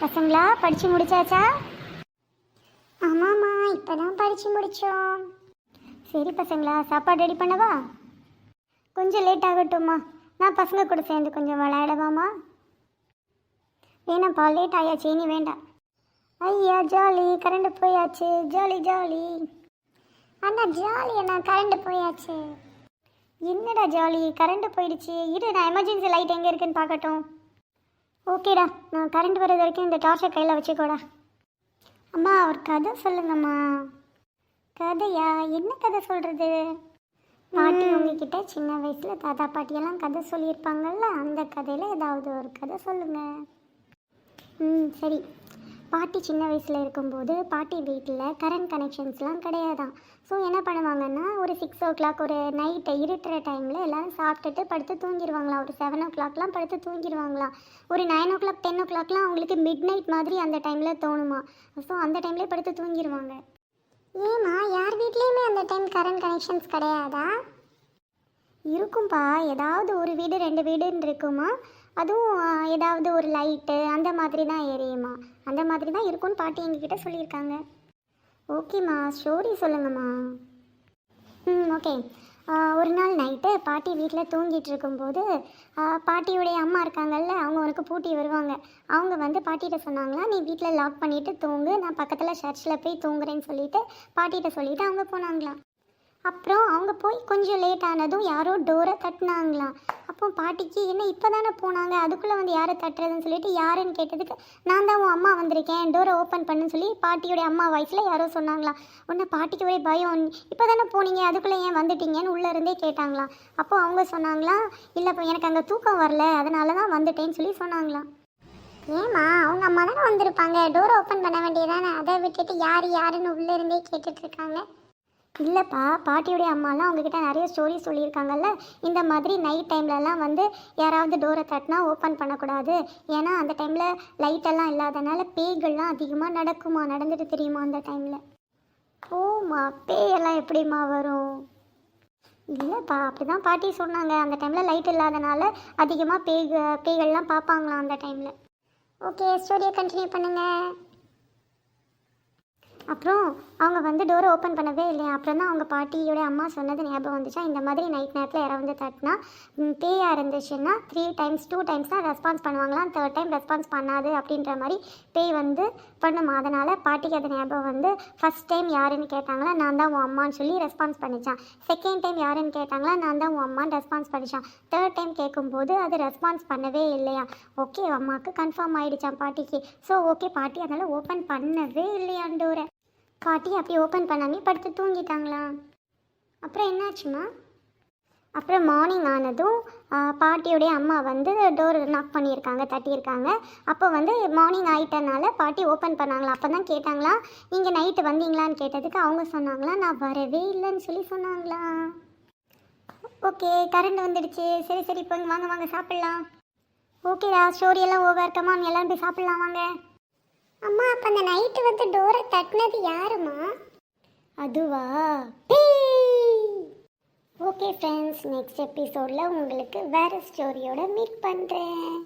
பசங்களா படிச்சு முடிச்சாச்சா? ஆமாம்மா இப்பதான் படிச்சு முடிச்சோம். சரி பசங்களா சாப்பாடு ரெடி பண்ணவா? கொஞ்சம் லேட் ஆகட்டும்மா. நான் பசங்க கூட சேர்ந்து கொஞ்சம் விளையாடவாமா வேணாம்ப்பா லேட் ஆயாச்சு இனி வேண்டாம். ஐயா ஜாலி கரண்ட் போயாச்சு. ஜாலி ஜாலி அண்ணா ஜாலி அண்ணா கரண்ட் போயாச்சு. என்னடா ஜாலி கரண்ட் போயிடுச்சு. இரு நான் எமர்ஜென்சி லைட் எங்கே இருக்குன்னு பார்க்கட்டும். ஓகேடா நான் கரண்ட் வர்றது வரைக்கும் இந்த டார்ச்சை கையில் வச்சுக்கோடா. அம்மா ஒரு கதை சொல்லுங்கம்மா. கதையா? என்ன கதை சொல்கிறது பாட்டி உங்ககிட்ட சின்ன வயசில் தாத்தா பாட்டியெல்லாம் கதை சொல்லியிருப்பாங்கல்ல அந்த கதையில் ஏதாவது ஒரு கதை சொல்லுங்கள் ம் சரி. பாட்டி சின்ன வயசில் இருக்கும்போது பாட்டி வீட்டில் கரண்ட் கனெக்ஷன்ஸ்லாம் கிடையாதான் ஸோ என்ன பண்ணுவாங்கன்னா ஒரு சிக்ஸ் ஓ கிளாக் ஒரு நைட்டை இருட்டுற டைமில் எல்லோரும் சாப்பிட்டுட்டு படுத்து தூங்கிடுவாங்களாம் ஒரு செவன் ஓ கிளாக்லாம் படுத்து தூங்கிடுவாங்களாம் ஒரு நைன் ஓ கிளாக் டென் ஓ கிளாக்லாம் அவங்களுக்கு மிட் நைட் மாதிரி அந்த டைமில் தோணுமா ஸோ அந்த டைம்லேயே படுத்து தூங்கிடுவாங்க ஏமா யார் வீட்லேயுமே அந்த டைம் கரண்ட் கனெக்ஷன்ஸ் கிடையாதா? இருக்கும்பா. ஏதாவது ஒரு வீடு ரெண்டு வீடுன்னு இருக்குமா? அதுவும் ஏதாவது ஒரு லைட்டு அந்த மாதிரி தான் எரியுமா அந்த மாதிரி தான் இருக்கும்னு பாட்டி எங்ககிட்ட சொல்லியிருக்காங்க. ஓகேம்மா ஸ்டோரி சொல்லுங்கம்மா. ம் ஓகே ஒரு நாள் நைட்டு பாட்டி வீட்டில் தூங்கிட்டு இருக்கும்போது பாட்டியுடைய அம்மா இருக்காங்கல்ல அவங்க உனக்கு பூட்டி வருவாங்க. அவங்க வந்து பாட்டிகிட்ட சொன்னாங்களா நீ வீட்டில் லாக் பண்ணிவிட்டு தூங்கு. நான் பக்கத்தில் சர்ச்சில் போய் தூங்குறேன்னு சொல்லிட்டு பாட்டிகிட்ட சொல்லிவிட்டு அவங்க போனாங்களாம். அப்புறம் அவங்க போய் கொஞ்சம் லேட் ஆனதும் யாரோ டோரை தட்டினாங்களாம். அப்போ பாட்டிக்கு என்ன இப்போ தானே போனாங்க? அதுக்குள்ளே வந்து யாரை தட்டுறதுன்னு சொல்லிட்டு யாருன்னு கேட்டதுக்கு நான் தான் உன் அம்மா வந்திருக்கேன். டோரை ஓப்பன் பண்ணுன்னு சொல்லி பாட்டியோடைய அம்மா வயசில் யாரோ சொன்னாங்களாம். உடனே பாட்டிக்கு ஒரே பயம். இப்போ தானே போனீங்க? அதுக்குள்ளே ஏன் வந்துட்டீங்கன்னு உள்ளே இருந்தே கேட்டாங்களாம். அப்போ அவங்க சொன்னாங்களாம் இல்லை இப்போ எனக்கு அங்கே தூக்கம் வரல. அதனால தான் வந்துட்டேன்னு சொல்லி சொன்னாங்களாம். ஏமா அவங்க அம்மா தானே வந்திருப்பாங்க? டோரை ஓப்பன் பண்ண வேண்டியதானே அதை விட்டுட்டு யார் யாருன்னு உள்ளே இருந்தே கேட்டுட்ருக்காங்க இல்லைப்பா பாட்டியுடைய அம்மாலாம் அவங்கக்கிட்ட நிறைய ஸ்டோரி சொல்லியிருக்காங்கல்ல? இந்த மாதிரி நைட் டைம்லலாம் வந்து யாராவது டோரை தட்டினா ஓப்பன் பண்ணக்கூடாது. ஏன்னா அந்த டைமில் லைட்டெல்லாம் இல்லாதனால பேய்கள்லாம் அதிகமாக நடக்குமா? நடந்துட்டு தெரியுமா அந்த டைமில் ஓமா பேயெல்லாம் எப்படிம்மா வரும்? இல்லைப்பா அப்படி தான் பாட்டி சொன்னாங்க. அந்த டைமில் லைட் இல்லாதனால அதிகமாக பேய் பேய்கள்லாம் பார்ப்பாங்களாம் அந்த டைமில் ஓகே ஸ்டோரியை கண்டினியூ பண்ணுங்கள் அப்புறம் அவங்க வந்து டோரை ஓப்பன் பண்ணவே இல்லையா? அப்புறம் தான் அவங்க பாட்டியோட அம்மா சொன்னது ஞாபகம் வந்துச்சா? இந்த மாதிரி நைட் நேரத்தில் யாராவது வந்து தட்டினா பேயாக பேயா இருந்துச்சுன்னா த்ரீ டைம்ஸ் டூ டைம்ஸ் தான் ரெஸ்பான்ஸ் பண்ணுவாங்களாம். தேர்ட் டைம் ரெஸ்பான்ஸ் பண்ணாது அப்படின்ற மாதிரி பேய் வந்து பண்ணுமா? அதனால் பாட்டிக்கு அது ஞாபகம் வந்து ஃபஸ்ட் டைம் யாருன்னு கேட்டாங்களா? நான் தான் உன் அம்மான்னு சொல்லி ரெஸ்பான்ஸ் பண்ணிச்சான் செகண்ட் டைம் யாருன்னு கேட்டாங்களா? நான் தான் உன் அம்மான்னு ரெஸ்பான்ஸ் பண்ணிச்சான் தேர்ட் டைம் கேட்கும்போது அது ரெஸ்பான்ஸ் பண்ணவே இல்லையா? ஓகே அம்மாவுக்கு கன்ஃபார்ம் ஆகிடுச்சான் பாட்டிக்கு. ஸோ ஓகே பாட்டி அதனால் ஓப்பன் பண்ணவே இல்லையான் டோரை காட்டி அப்படியே ஓப்பன் பண்ணாமே படுத்து தூங்கிட்டாங்களா? அப்புறம் என்னாச்சுமா அப்புறம் மார்னிங் ஆனதும் பாட்டியுடைய அம்மா வந்து டோர் நாக் பண்ணியிருக்காங்க தட்டியிருக்காங்க. அப்போ வந்து மார்னிங் ஆயிட்டனால பாட்டி ஓப்பன் பண்ணாங்களா? அப்போ தான் கேட்டாங்களா நீங்கள் நைட்டு வந்தீங்களான்னு கேட்டதுக்கு அவங்க சொன்னாங்களா நான் வரவே இல்லைன்னு சொல்லி சொன்னாங்களா? ஓகே கரண்ட் வந்துடுச்சு. சரி சரி இப்போ வாங்க வாங்க சாப்பிட்லாம். ஓகேடா ஸ்டோரியெல்லாம் ஓவர் கமான் எல்லாரும் போய் சாப்பிட்லாம் வாங்க. அம்மா அப்ப அந்த நைட்டு வந்து டோரை தட்டினது யாருமா அதுவா? ஓகே ஃப்ரெண்ட்ஸ் நெக்ஸ்ட் எபிசோடில் உங்களுக்கு வேறு ஸ்டோரியோட மீட் பண்ணுறேன்